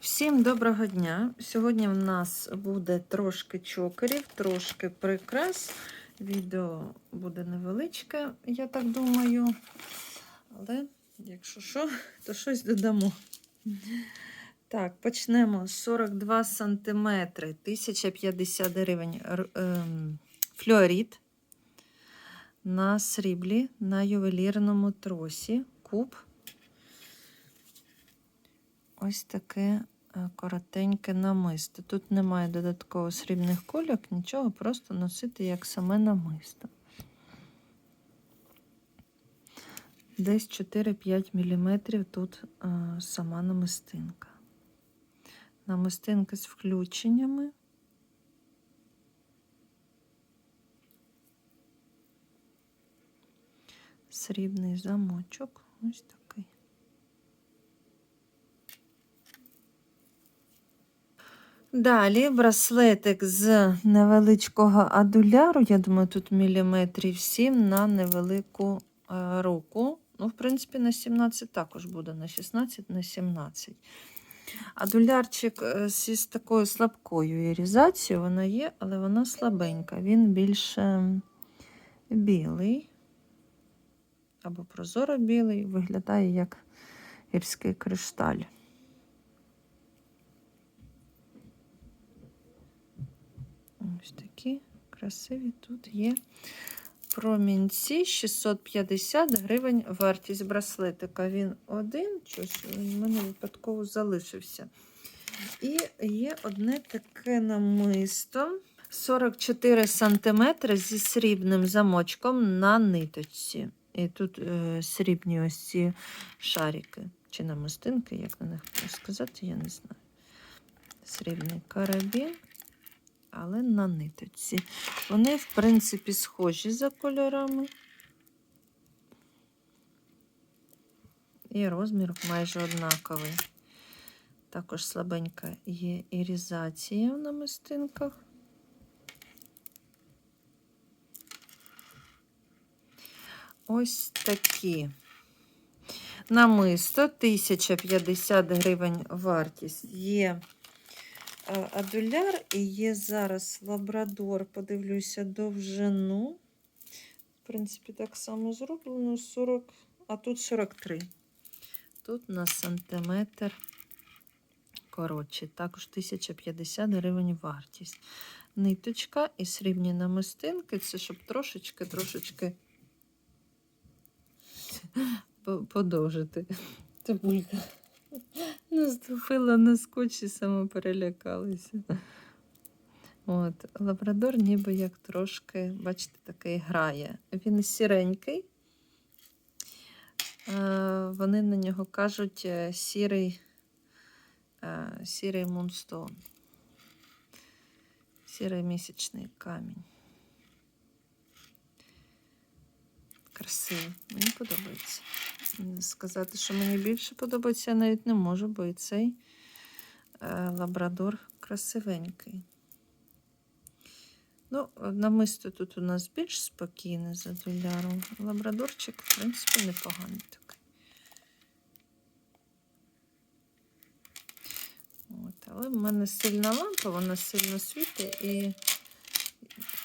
Всім доброго дня! Сьогодні в нас буде трошки чокерів, трошки прикрас. Відео буде невеличке, я так думаю. Але, якщо що, то щось додамо. Так, почнемо. 42 см, 1050 гривень. Ем, Флюорит на сріблі, на ювелірному тросі. Куб. Ось таке коротеньке намисто. Тут немає додатково срібних кульок, нічого, просто носити як саме намисто. Десь 4-5 мм тут е, сама намистинка. Намистинка з включеннями. Срібний замочок. Ось такий. Далі браслетик з невеличкого адуляру, я думаю, тут міліметрів 7 на невелику е, руку. Ну, в принципі, на 17 також буде, на 16, на 17. Адулярчик е, з такою слабкою ірізацією вона є, але вона слабенька. Він більше білий або прозоро білий, виглядає як гірський кришталь. Ось такі красиві тут є промінці 650 гривень вартість браслетика. Він один, щось в мене випадково залишився. І є одне таке намисто 44 см зі срібним замочком на ниточці. І тут е, срібні ось ці шарики чи намистинки, як на них сказати, я не знаю. Срібний карабін але на ниточці. Вони, в принципі, схожі за кольорами. І розмір майже однаковий. Також слабенька є ірізація в намистинках. Ось такі. Намисто 1050 гривень вартість. Є адуляр і є зараз лабрадор. Подивлюся довжину. В принципі, так само зроблено 40, а тут 43. Тут на сантиметр коротше. Також 1050 гривень вартість. Ниточка і срібні намистинки. Це щоб трошечки-трошечки подовжити. Цибулька. Наступила на скотч і сама перелякалася. От, Лабрадор ніби як трошки, бачите, такий грає. Він сіренький. Е, Вони на нього кажуть е, сірий, е, сірий мунстон. Сірий місячний камінь. Красивий, мені подобається. Сказати, що мені більше подобається, я навіть не можу, бо і цей е, лабрадор красивенький. Ну, намисто тут у нас більш спокійне за доляром. Лабрадорчик, в принципі, непоганий такий. От, але в мене сильна лампа, вона сильно світить і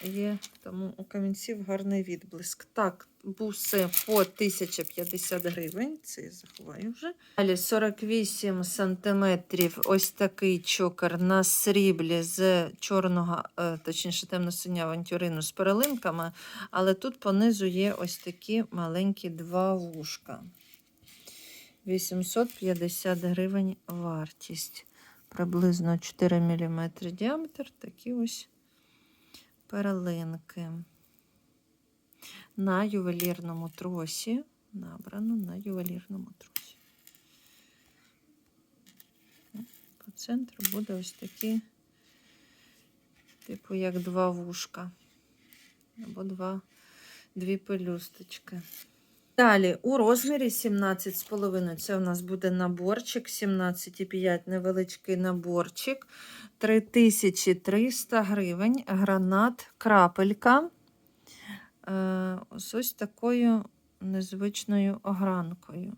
є тому у камінців гарний відблиск. Так, буси по 1050 гривень. Це я заховаю вже. Далі 48 сантиметрів. Ось такий чокер на сріблі з чорного, е, точніше, темно-синя авантюрину з перелинками. Але тут понизу є ось такі маленькі два вушка. 850 гривень вартість. Приблизно 4 мм діаметр. Такі ось перлинки на ювелірному тросі. Набрано на ювелірному тросі. По центру буде ось такі, типу, як два вушка. Або два, дві пелюсточки. Далі у розмірі 17,5 це у нас буде наборчик, 17,5 невеличкий наборчик, 3300 гривень, гранат, крапелька. Е, Ось ось такою незвичною огранкою.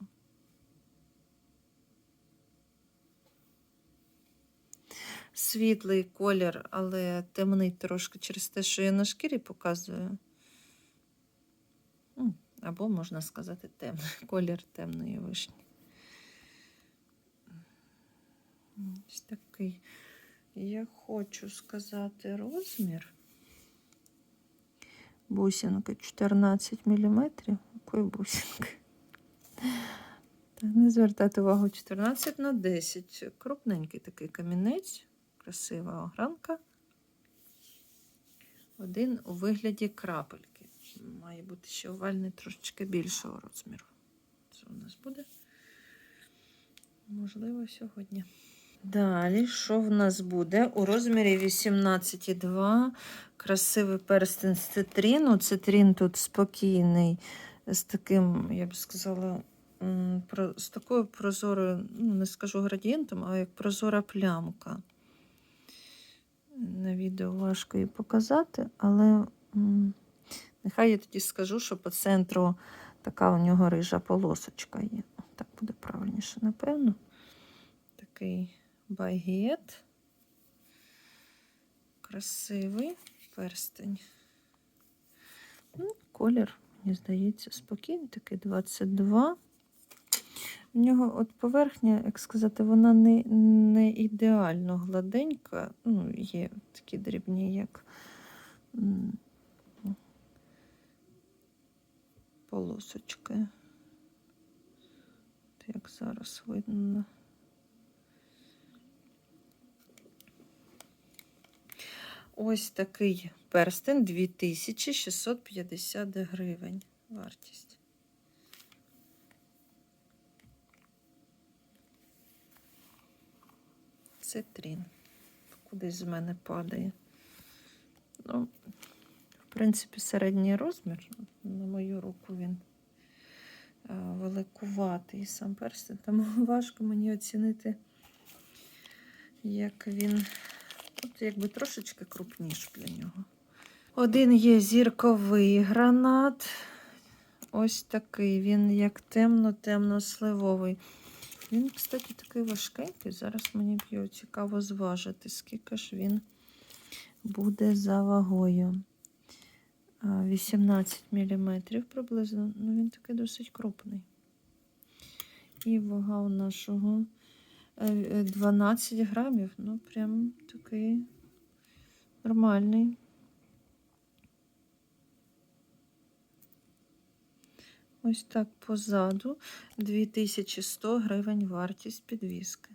світлий колір, але темний трошки через те, що я на шкірі показую. Або, можна сказати, темний колір темної вишні. Ось такий. Я хочу сказати розмір. Бусинка 14 мм. Якої бусинки? Так, не звертати увагу 14 на 10. Крупненький такий камінець, красива огранка. Один у вигляді крапельки. Має бути ще овальний трошечки більшого розміру. Це у нас буде. Можливо, сьогодні. Далі, що в нас буде? У розмірі 18,2 красивий перстень з цитріну. Цитрін тут спокійний, з таким, я б сказала, з такою прозорою, ну, не скажу градієнтом, а як прозора плямка. На відео важко її показати, але нехай я тоді скажу, що по центру така у нього рижа полосочка є. Так буде правильніше, напевно. Такий багет. Красивий перстень. Ну, колір, мені здається, спокійний, такий 22. В нього от поверхня, як сказати, вона не, не ідеально гладенька. Ну, є такі дрібні, як полосочки. Як зараз видно. Ось такий перстень 2650 гривень вартість. Цитрін. Кудись з мене падає. Ну, в принципі, середній розмір. На мою руку він е, великуватий сам перстень. Тому важко мені оцінити, як він. Тут якби трошечки крупніш для нього. Один є зірковий гранат. Ось такий. Він як темно-темно-сливовий. Він, кстати, такий важкенький. Зараз мені його цікаво зважити, скільки ж він буде за вагою. 18 мм приблизно. Ну, він такий досить крупний. І вага у нашого 12 грамів. Ну, прям такий нормальний. Ось так позаду 2100 гривень вартість підвіски.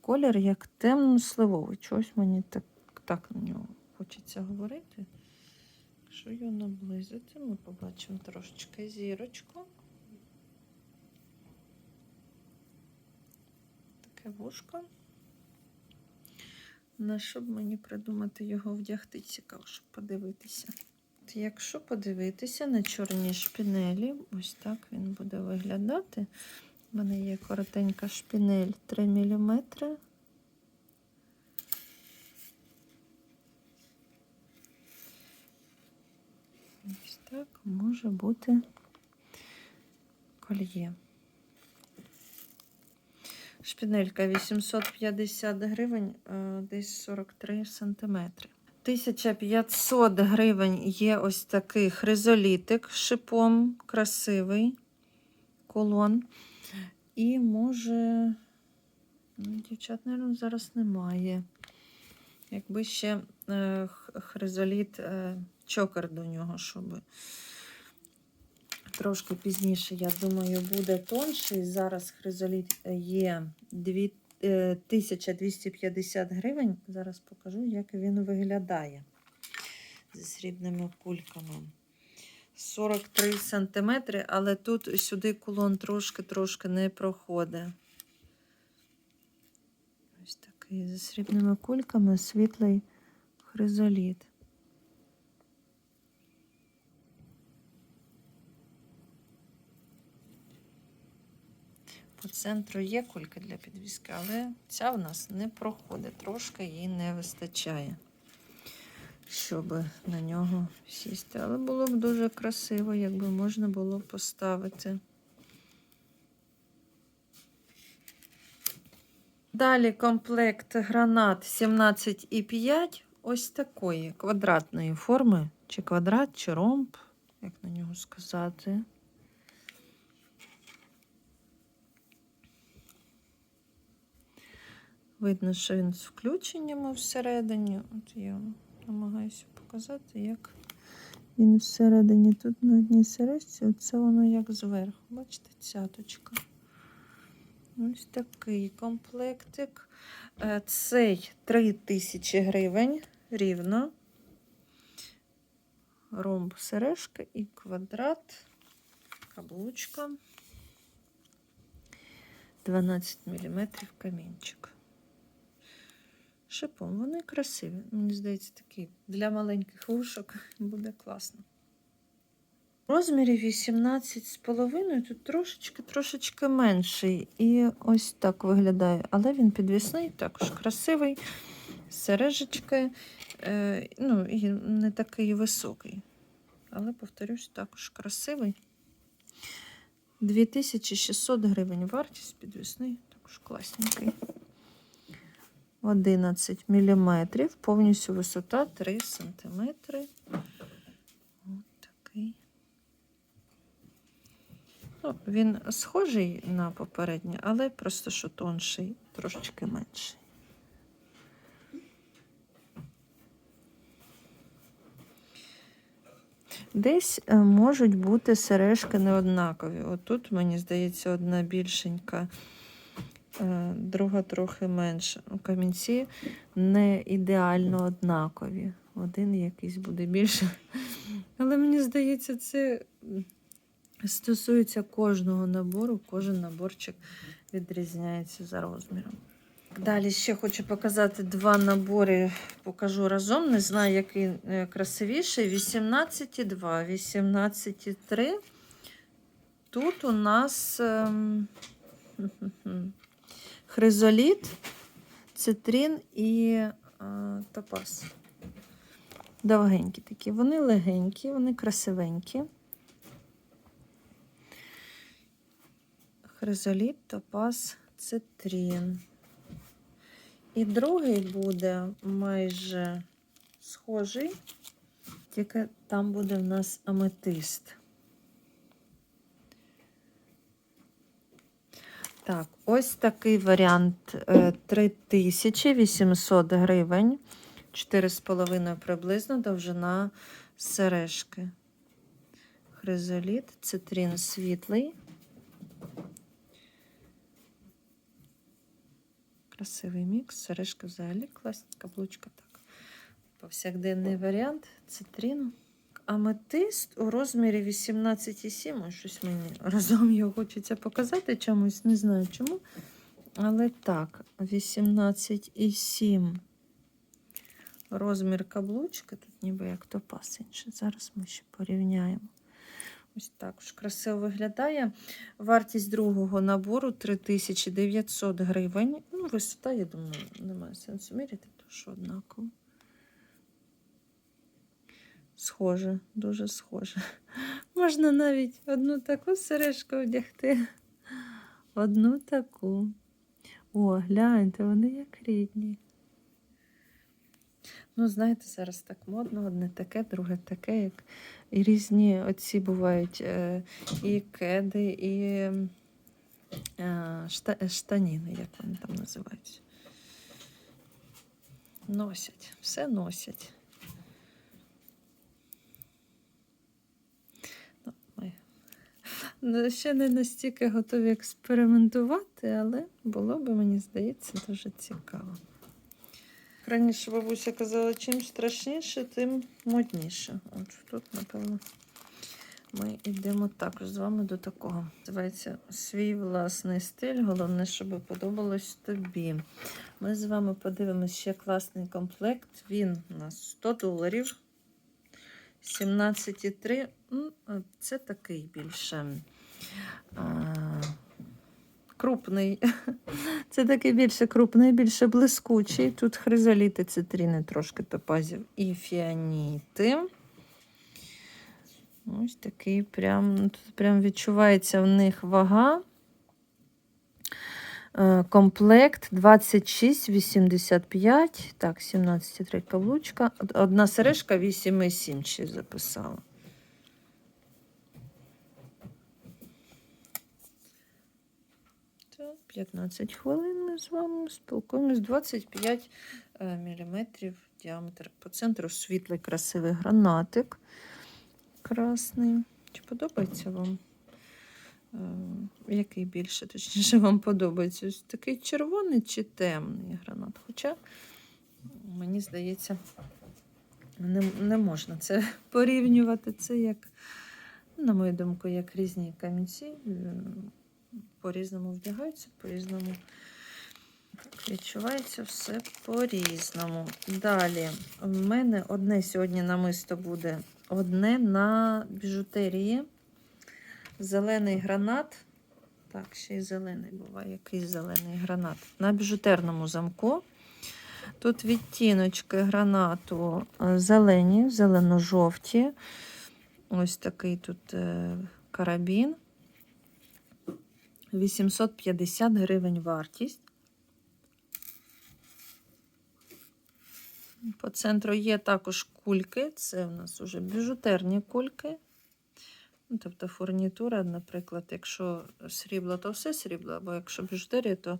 Колір як темно-сливовий. Чогось мені так, так на нього хочеться говорити. Якщо його наблизити, ми побачимо трошечки зірочку. Таке вушко. На що б мені придумати його вдягти, цікаво, щоб подивитися. От Якщо подивитися на чорні шпінелі, ось так він буде виглядати. У мене є коротенька шпінель 3 мм. Ось так може бути кольє. Шпінелька 850 гривень, е, десь 43 сантиметри. 1500 гривень є ось такий хризолітик шипом, красивий колон. І може, ну, дівчат, мабуть, зараз немає. Якби ще е, хризоліт, е, чокер до нього, щоб трошки пізніше, я думаю, буде тонший. Зараз хризоліт є 2, е, 1250 гривень. Зараз покажу, як він виглядає зі срібними кульками. 43 сантиметри, але тут сюди кулон трошки-трошки не проходить. Ось такий зі срібними кульками світлий хризоліт. По центру є кулька для підвіски, але ця в нас не проходить, трошки їй не вистачає, щоб на нього сісти. Але було б дуже красиво, якби можна було поставити. Далі комплект гранат 17,5. Ось такої квадратної форми. Чи квадрат, чи ромб, як на нього сказати. Видно, що він з включеннями всередині. От я намагаюся показати, як він всередині. Тут на одній сережці, оце воно як зверху. Бачите, цяточка. Ось такий комплектик. Е, Цей 3000 гривень рівно. Ромб сережка і квадрат, каблучка. 12 мм камінчик. Шипом. Вони красиві. Мені здається, такі для маленьких вушок буде класно. В розмірі 18,5, тут трошечки трошечки менший. І ось так виглядає. Але він підвісний, також красивий, з сережечкою. Е, ну, і не такий високий. Але, повторюсь, також красивий. 2600 гривень вартість підвісний, також класненький. 11 мм, повністю висота 3 см. Такий. Ну, він схожий на попередній, але просто що тонший, трошечки менший. Десь е, можуть бути сережки неоднакові. Отут, мені здається, одна більшенька, друга трохи менша. У камінці не ідеально однакові. Один якийсь буде більше. Але мені здається, це стосується кожного набору, кожен наборчик відрізняється за розміром. Далі ще хочу показати два набори, покажу разом. Не знаю, який е, красивіший. 18,2, 18,3. Тут у нас ем, хризоліт, цитрин і е, топаз. Довгенькі такі. Вони легенькі, вони красивенькі. Хризоліт, топаз, цитрин. І другий буде майже схожий, тільки там буде в нас аметист. Так, ось такий варіант 3800 гривень, 4,5 приблизно довжина сережки. Хризоліт, цитрин світлий. Красивий мікс, сережка взагалі класна, каблучка так. Повсякденний варіант цитрину. Аметист у розмірі 18,7. Ось Щось мені разом його хочеться показати чомусь, не знаю чому. Але так, 18,7 розмір каблучки. Тут ніби як топаз інший. Зараз ми ще порівняємо. Ось також красиво виглядає. Вартість другого набору 3900 гривень. Ну, висота, я думаю, немає сенсу міряти, тому що однаково. Схоже, дуже схоже. Можна навіть одну таку сережку одягти, одну таку. О, гляньте, вони як рідні. Ну, знаєте, зараз так модно, одне таке, друге таке, як і різні оці бувають е, і кеди, і е, шта, штаніни, як вони там називаються. Носять, все носять. Ну, ми ну, ще не настільки готові експериментувати, але було би, мені здається, дуже цікаво. Раніше бабуся казала, чим страшніше, тим модніше. От тут, напевно, ми йдемо також з вами до такого. Називається свій власний стиль. Головне, щоб подобалось тобі. Ми з вами подивимося ще класний комплект. Він у нас 100 доларів. 17,3. Ну, Це такий більше. А, крупний. Це такий більше крупний, більше блискучий. Тут хризоліти, цитрини, трошки топазів і фіаніти. Ось такий прям, тут прям відчувається в них вага. Е, Комплект 26,85. Так, 17,3 каблучка. Од- Одна сережка 8,7 ще записала. Так, 15 хвилин ми з вами спілкуємось. 25 мм діаметр. По центру світлий красивий гранатик. Красний. Чи подобається вам? Е, Який більше, точніше, вам подобається? Ось такий червоний чи темний гранат? Хоча, мені здається, не, не можна це порівнювати. Це як, на мою думку, як різні камінці. По-різному вдягаються, по-різному відчувається все по-різному. Далі, в мене одне сьогодні намисто буде одне на біжутерії. Зелений гранат. Так, ще й зелений буває, якийсь зелений гранат. На біжутерному замку. Тут відтіночки гранату е, зелені, зелено-жовті. Ось такий тут е, карабін. 850 гривень вартість. По центру є також кульки. Це у нас вже біжутерні кульки. Ну, тобто фурнітура, наприклад, якщо срібло, то все срібло, або якщо біжутерія, то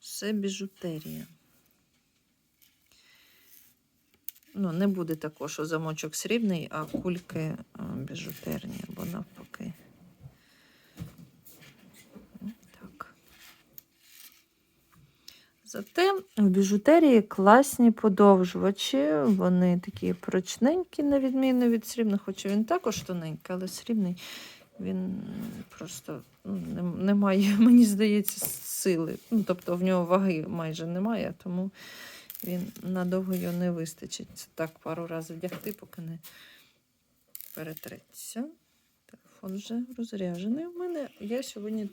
все біжутерія. Ну, не буде такого, що замочок срібний, а кульки біжутерні, або навпаки. Так. Зате в біжутерії класні подовжувачі. Вони такі прочненькі, на відміну від срібних, хоча він також тоненький, але срібний він просто ну, не, має, мені здається, сили. Ну, тобто в нього ваги майже немає, тому він надовго його не вистачить. Це так пару разів вдягти, поки не перетреться. Телефон вже розряджений у мене. Я сьогодні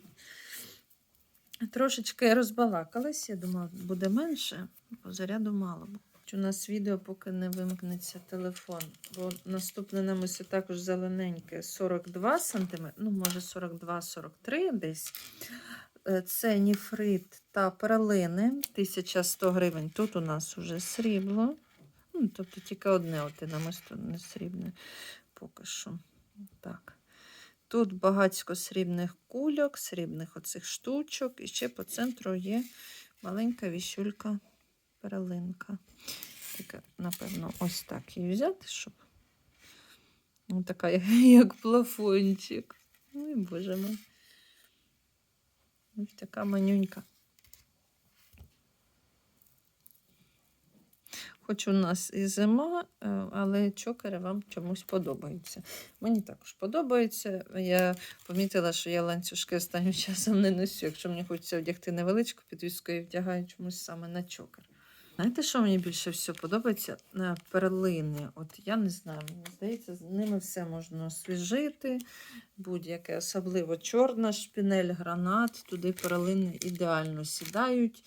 Трошечки розбалакалась, я думала, буде менше, бо заряду мало. У нас відео поки не вимкнеться телефон, бо наступне намисо також зелененьке 42 см, ну, може 42-43 десь. Е, Це ніфрит та перлини 1100 гривень. Тут у нас уже срібло. Ну, тобто тільки одне оте намисто не срібне поки що. Так. Тут багатько срібних кульок, срібних оцих штучок. І ще по центру є маленька віщулька перелинка. Така, напевно, ось так її взяти, щоб. Ну, така, як плафончик. Ой, боже мой. Ось така манюнька. Хоч у нас і зима, е, але чокери вам чомусь подобаються. Мені також подобається. Я помітила, що я ланцюжки останнім часом не носю. Якщо мені хочеться вдягти невеличку підвіску, я вдягаю чомусь саме на чокер. Знаєте, що мені більше всього подобається? Перлини. От я не знаю, мені здається, з ними все можна освіжити, будь-яке, особливо чорна шпінель, гранат, туди перлини ідеально сідають.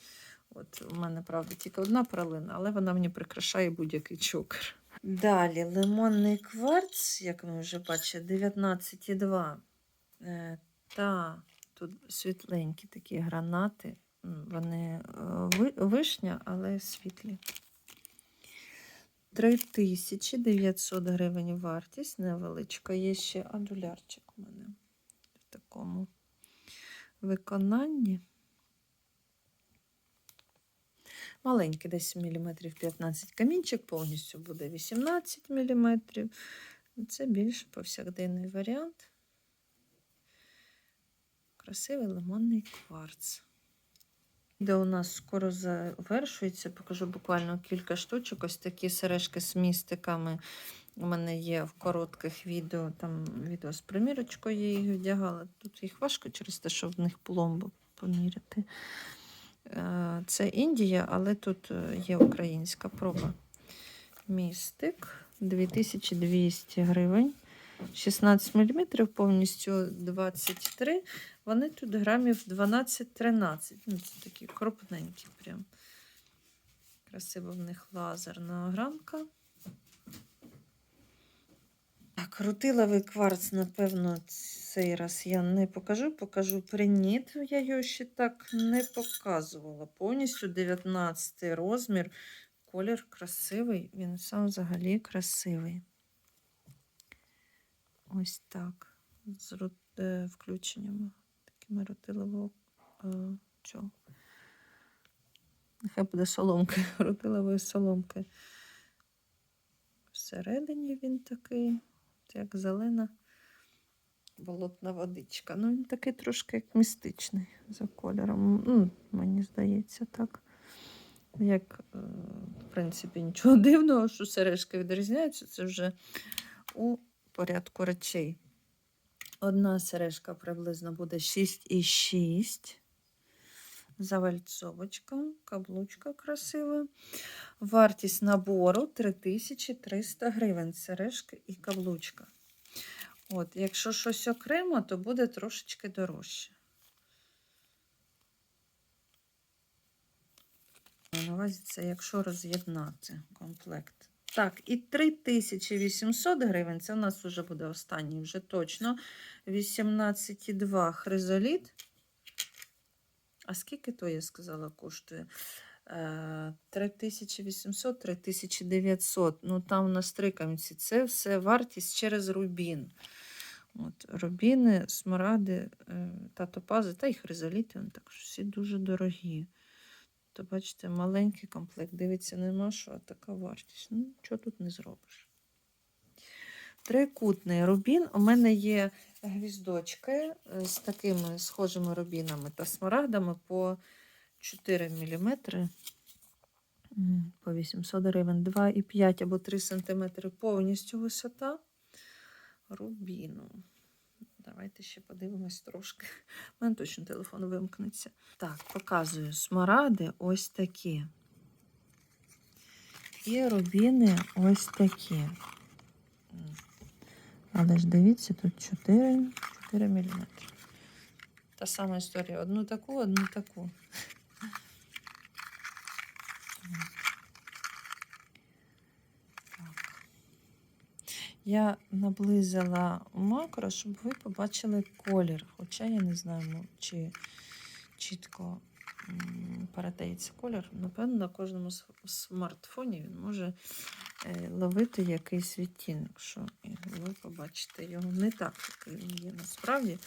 От у мене, правда, тільки одна пралина, але вона мені прикрашає будь-який чокер. Далі лимонний кварц, як ми вже бачили, 19,2. Е, Та тут світленькі такі гранати. Вони е, вишня, але світлі. 3900 гривень вартість, невеличка. Є ще адулярчик у мене в такому виконанні. Маленький, десь міліметрів 15 камінчик, повністю буде 18 міліметрів. Це більш повсякденний варіант. Красивий лимонний кварц. Відео у нас скоро завершується. Покажу буквально кілька штучок. Ось такі сережки з містиками. У мене є в коротких відео. Там відео з примірочкою я їх вдягала. Тут їх важко через те, що в них пломбу поміряти. Е, Це Індія, але тут е, є українська проба. Містик 2200 гривень. 16 мм, повністю 23. Вони тут грамів 12-13. Ну, це такі крупненькі прям. Красиво в них лазерна огранка. Так, рутиловий кварц, напевно, цей раз я не покажу. Покажу приніт. Я його ще так не показувала. Повністю 19 розмір. Колір красивий, він сам взагалі красивий. Ось так. З е, включеннями такими рутилового е, цього. Нехай буде соломки, рутилової соломки. Всередині він такий, як зелена болотна водичка. Ну, він такий трошки як містичний за кольором. Ну, мені здається, так. Як, е, в принципі, нічого дивного, що сережки відрізняються, це вже у порядку речей. Одна сережка приблизно буде 6,6. Завальцовочка, каблучка красива. Вартість набору 3300 гривень. Сережки і каблучка. От, якщо щось окремо, то буде трошечки дорожче. На увазі це якщо роз'єднати комплект. Так, і 3800 гривень. Це у нас вже буде останній, вже точно. 18,2 хризоліт. А скільки то я сказала коштує? Е, 3800, 3900. Ну там на стрикамці. Це все вартість через рубін. От, рубіни, смаради е, та топази, та й хризоліти, вони також всі дуже дорогі. То, бачите, маленький комплект. Дивиться, нема що, а така вартість. Ну, що тут не зробиш. Трикутний рубін. У мене є гвіздочки е, з такими схожими рубінами та смарагдами по 4 мм. По 800 гривень, 2,5 або 3 см повністю висота рубіну. Давайте ще подивимось трошки. У мене точно телефон вимкнеться. Так, показую смаради ось такі. І рубіни ось такі. Але ж дивіться, тут 4, 4 мм. Та сама історія. Одну таку, одну таку. Я наблизила макро, щоб ви побачили колір. Хоча я не знаю, ну, чи чітко передається колір. Напевно, на кожному смартфоні він може ловити якийсь відтінок, що ви побачите його не так, який він є насправді.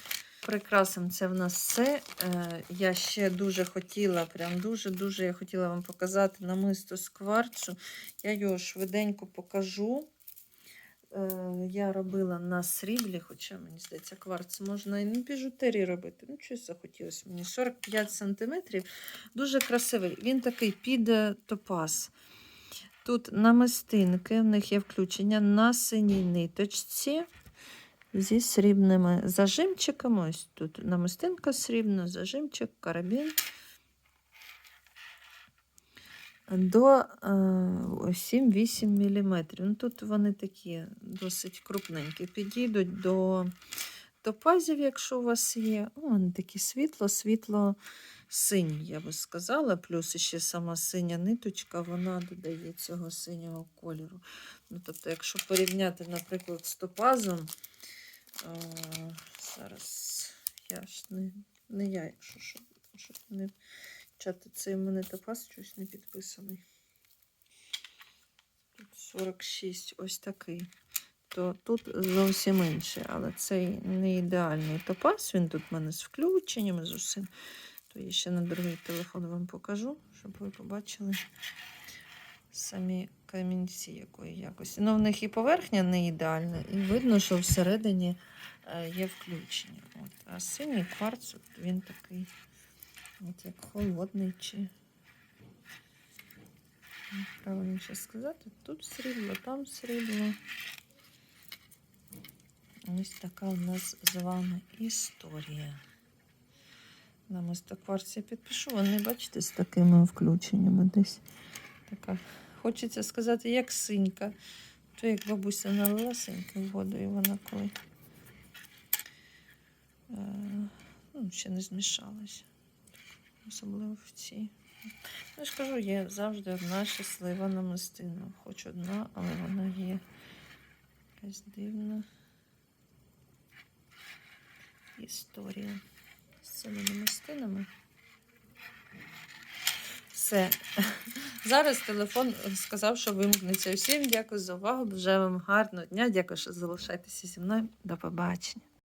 Прикрасом це в нас все. Е, Я ще дуже хотіла, прям дуже-дуже я хотіла вам показати намисто з кварцу. Я його швиденько покажу. Е, Я робила на сріблі, хоча, мені здається, кварц можна і на біжутерії робити. Ну, щось захотілося мені. 45 см. Дуже красивий. Він такий під е, топаз. Тут намистинки, в них є включення на синій ниточці зі срібними зажимчиками. Ось тут намистинка срібна, зажимчик, карабін. До е, 7-8 мм. Ну, тут вони такі досить крупненькі. Підійдуть до топазів, якщо у вас є. О, вони такі світло, світло сині, я би сказала. Плюс ще сама синя ниточка, вона додає цього синього кольору. Ну, тобто, якщо порівняти, наприклад, з топазом, е, зараз я ж не, не я, якщо що, щоб не чати, цей в мене топаз щось не підписаний. Тут 46, ось такий. То тут зовсім інший, але цей не ідеальний топаз. Він тут в мене з включенням, з усім. То я ще на другий телефон вам покажу, щоб ви побачили самі камінці якої якості. Ну, в них і поверхня не ідеальна, і видно, що всередині е, є включення. От. А синій кварц, він такий, от як холодний чи. ще сказати, тут срібло, там срібло. Ось така у нас з вами історія. Кварц я підпишу, вони, бачите, з такими включеннями десь. Така. Хочеться сказати, як синька. То як бабуся налила синьку воду, і вона коли е, ну, ще не змішалася. Особливо в цій. Я ж кажу, є завжди одна щаслива намистина. Хоч одна, але вона є. Якась дивна історія цими намистинами. Все. Зараз телефон сказав, що вимкнеться. Всім дякую за увагу. Бажаю вам гарного дня. Дякую, що залишаєтеся зі мною. До побачення.